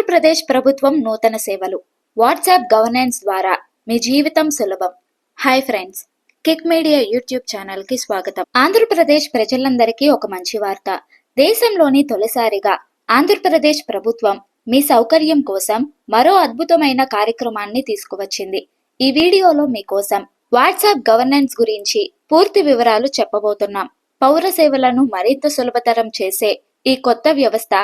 ఆంధ్రప్రదేశ్ ప్రభుత్వం నూతన సేవలు. వాట్సాప్ గవర్నెన్స్ ద్వారా మీ జీవితం సులభం. Hi friends kick media YouTube ఛానల్కి స్వాగతం. ఆంధ్రప్రదేశ్ ప్రజలందరికీ ఒక మంచి వార్త. దేశంలోని తొలిసారిగా ఆంధ్రప్రదేశ్ ప్రభుత్వం మీ సౌకర్యం కోసం మరో అద్భుతమైన కార్యక్రమాన్ని తీసుకువచ్చింది. ఈ వీడియోలో మీకోసం వాట్సాప్ గవర్నెన్స్ గురించి పూర్తి వివరాలు చెప్పబోతున్నాం. పౌర సేవలను మరింత సులభతరం చేసే ఈ కొత్త వ్యవస్థ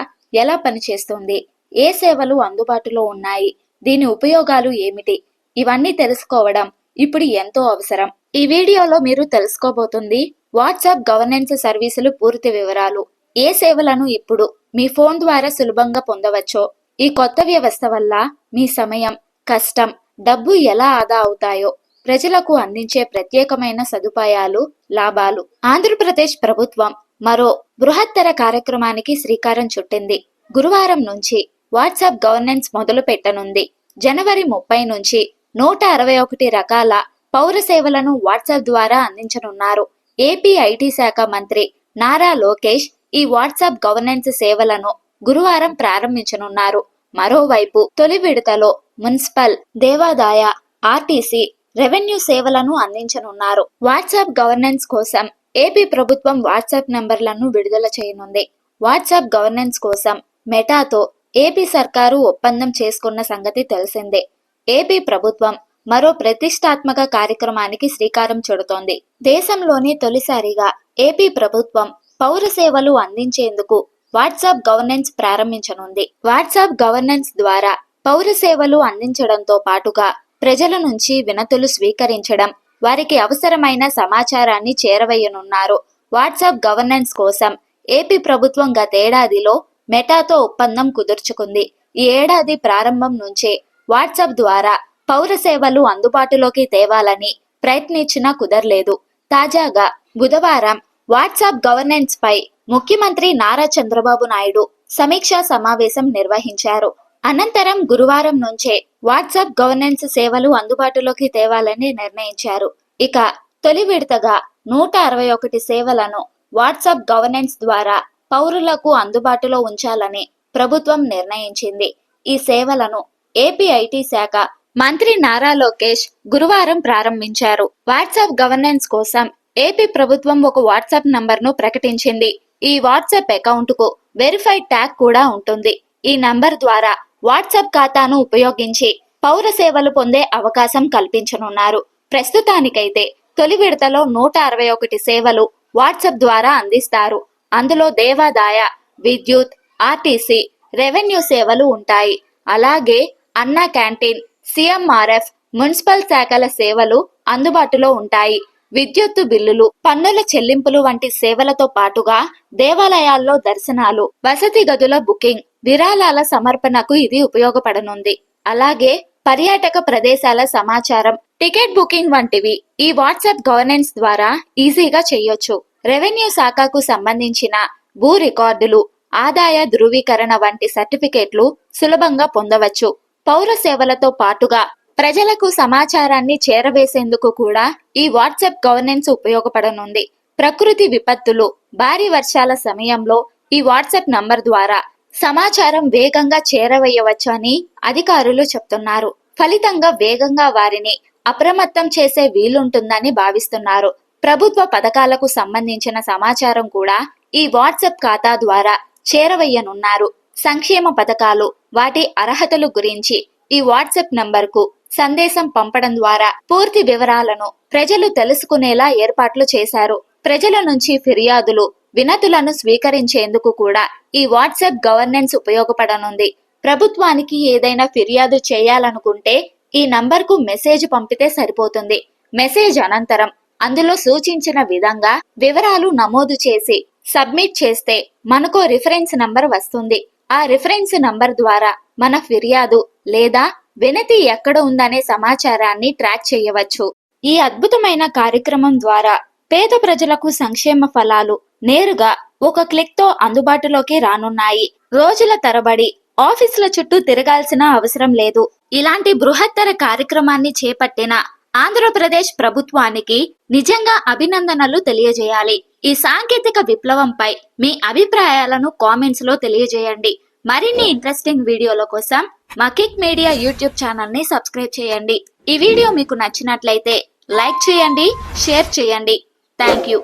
ఎలా పనిచేస్తుంది? ఏ సేవలు అందుబాటులో ఉన్నాయి? దీని ఉపయోగాలు ఏమిటి? ఇవన్నీ తెలుసుకోవడం ఇప్పుడు ఎంతో అవసరం. ఈ వీడియోలో మీరు తెలుసుకోబోతుంది వాట్సాప్ గవర్నెన్స్ సర్వీసులు పూర్తి వివరాలు. ఏ సేవలను ఇప్పుడు మీ ఫోన్ ద్వారా సులభంగా పొందవచ్చో? ఈ కొత్త వ్యవస్థ వల్ల మీ సమయం కష్టం డబ్బు ఎలా ఆదా అవుతాయో? ప్రజలకు అందించే ప్రత్యేకమైన సదుపాయాలు లాభాలు. ఆంధ్రప్రదేశ్ ప్రభుత్వం మరో బృహత్తర కార్యక్రమానికి శ్రీకారం చుట్టింది. గురువారం నుంచి వాట్సాప్ గవర్నెన్స్ మొదలు పెట్టనుంది. జనవరి ముప్పై నుంచి నూట అరవై ఒకటి రకాల పౌర సేవలను వాట్సాప్ ద్వారా అందించనున్నారు. ఏపీ ఐటీ శాఖ మంత్రి నారా లోకేష్ ఈ వాట్సాప్ గవర్నెన్స్ సేవలను గురువారం ప్రారంభించనున్నారు. మరోవైపు తొలి విడతలో మున్సిపల్ దేవాదాయ ఆర్టీసీ రెవెన్యూ సేవలను అందించనున్నారు. వాట్సాప్ గవర్నెన్స్ కోసం ఏపీ ప్రభుత్వం వాట్సాప్ నంబర్లను విడుదల చేయనుంది. వాట్సాప్ గవర్నెన్స్ కోసం మెటాతో ఏపీ సర్కారు ఒప్పందం చేసుకున్న సంగతి తెలిసిందే. ఏపీ ప్రభుత్వం మరో ప్రతిష్టాత్మక కార్యక్రమానికి శ్రీకారం చుడుతోంది. దేశంలోనే తొలిసారిగా ఏపీ ప్రభుత్వం పౌర సేవలు అందించేందుకు వాట్సాప్ గవర్నెన్స్ ప్రారంభించనుంది. వాట్సాప్ గవర్నెన్స్ ద్వారా పౌర సేవలు అందించడంతో పాటుగా ప్రజల నుంచి వినతులు స్వీకరించడం వారికి అవసరమైన సమాచారాన్ని చేరవేయనున్నారు. వాట్సాప్ గవర్నెన్స్ కోసం ఏపీ ప్రభుత్వం గతేడాదిలో మెటాతో ఒప్పందం కుదుర్చుకుంది. ఈ ఏడాది ప్రారంభం నుంచే వాట్సాప్ ద్వారా పౌర సేవలు అందుబాటులోకి తేవాలని ప్రయత్నించినా కుదరలేదు. తాజాగా బుధవారం వాట్సాప్ గవర్నెన్స్ పై ముఖ్యమంత్రి నారా చంద్రబాబు నాయుడు సమీక్షా సమావేశం నిర్వహించారు. అనంతరం గురువారం నుంచే వాట్సాప్ గవర్నెన్స్ సేవలు అందుబాటులోకి తేవాలని నిర్ణయించారు. ఇక తొలి విడతగా నూట అరవై ఒకటి సేవలను వాట్సాప్ గవర్నెన్స్ ద్వారా పౌరులకు అందుబాటులో ఉంచాలని ప్రభుత్వం నిర్ణయించింది. ఈ సేవలను ఏపీ ఐటీ శాఖ మంత్రి నారా లోకేష్ గురువారం ప్రారంభించారు. వాట్సాప్ గవర్నెన్స్ కోసం ఏపీ ప్రభుత్వం ఒక వాట్సాప్ నంబర్ను ప్రకటించింది. ఈ వాట్సాప్ అకౌంట్కు వెరిఫైడ్ ట్యాగ్ కూడా ఉంటుంది. ఈ నంబర్ ద్వారా వాట్సాప్ ఖాతాను ఉపయోగించి పౌర సేవలు పొందే అవకాశం కల్పించనున్నారు. ప్రస్తుతానికైతే తొలి విడతలో నూట అరవై ఒకటి సేవలు వాట్సాప్ ద్వారా అందిస్తారు. అందులో దేవాదాయ విద్యుత్ ఆర్టీసీ రెవెన్యూ సేవలు ఉంటాయి. అలాగే అన్నా క్యాంటీన్ సిఎంఆర్ఎఫ్ మున్సిపల్ శాఖల సేవలు అందుబాటులో ఉంటాయి. విద్యుత్తు బిల్లులు పన్నుల చెల్లింపులు వంటి సేవలతో పాటుగా దేవాలయాల్లో దర్శనాలు వసతి గదుల బుకింగ్ విరాళాల సమర్పణకు ఇది ఉపయోగపడనుంది. అలాగే పర్యాటక ప్రదేశాల సమాచారం టికెట్ బుకింగ్ వంటివి ఈ వాట్సాప్ గవర్నెన్స్ ద్వారా ఈజీగా చేయొచ్చు. రెవెన్యూ శాఖకు సంబంధించిన భూ రికార్డులు ఆదాయ ధృవీకరణ వంటి సర్టిఫికేట్లు సులభంగా పొందవచ్చు. పౌర సేవలతో పాటుగా ప్రజలకు సమాచారాన్ని చేరవేసేందుకు కూడా ఈ వాట్సాప్ గవర్నెన్స్ ఉపయోగపడనుంది. ప్రకృతి విపత్తులు భారీ వర్షాల సమయంలో ఈ వాట్సాప్ నంబర్ ద్వారా సమాచారం వేగంగా చేరవేయవచ్చు అని అధికారులు చెప్తున్నారు. ఫలితంగా వేగంగా వారిని అప్రమత్తం చేసే వీలుంటుందని భావిస్తున్నారు. ప్రభుత్వ పథకాలకు సంబంధించిన సమాచారం కూడా ఈ వాట్సాప్ ఖాతా ద్వారా చేరవేయనున్నారు. సంక్షేమ పథకాలు వాటి అర్హతలు గురించి ఈ వాట్సాప్ నంబర్కు సందేశం పంపడం ద్వారా పూర్తి వివరాలను ప్రజలు తెలుసుకునేలా ఏర్పాట్లు చేశారు. ప్రజల నుంచి ఫిర్యాదులు వినతులను స్వీకరించేందుకు కూడా ఈ వాట్సాప్ గవర్నెన్స్ ఉపయోగపడనుంది. ప్రభుత్వానికి ఏదైనా ఫిర్యాదు చేయాలనుకుంటే ఈ నంబర్కు మెసేజ్ పంపితే సరిపోతుంది. మెసేజ్ అనంతరం అందులో సూచించిన విధంగా వివరాలు నమోదు చేసి సబ్మిట్ చేస్తే మనకు రిఫరెన్స్ నంబర్ వస్తుంది. ఆ రిఫరెన్స్ నంబర్ ద్వారా మన ఫిర్యాదు లేదా వినతి ఎక్కడ ఉందనే సమాచారాన్ని ట్రాక్ చేయవచ్చు. ఈ అద్భుతమైన కార్యక్రమం ద్వారా పేద ప్రజలకు సంక్షేమ ఫలాలు నేరుగా ఒక క్లిక్తో అందుబాటులోకి రానున్నాయి. రోజుల తరబడి ఆఫీసుల చుట్టూ తిరగాల్సిన అవసరం లేదు. ఇలాంటి బృహత్తర కార్యక్రమాన్ని చేపట్టిన ఆంధ్రప్రదేశ్ ప్రభుత్వానికి నిజంగా అభినందనలు తెలియజేయాలి. ఈ సాంకేతిక విప్లవంపై మీ అభిప్రాయాలను కామెంట్స్లో తెలియజేయండి. మరిన్ని ఇంట్రెస్టింగ్ వీడియోల కోసం మా కిక్ మీడియా యూట్యూబ్ ఛానల్ని సబ్స్క్రైబ్ చేయండి. ఈ వీడియో మీకు నచ్చినట్లయితే లైక్ చేయండి షేర్ చేయండి. Thank you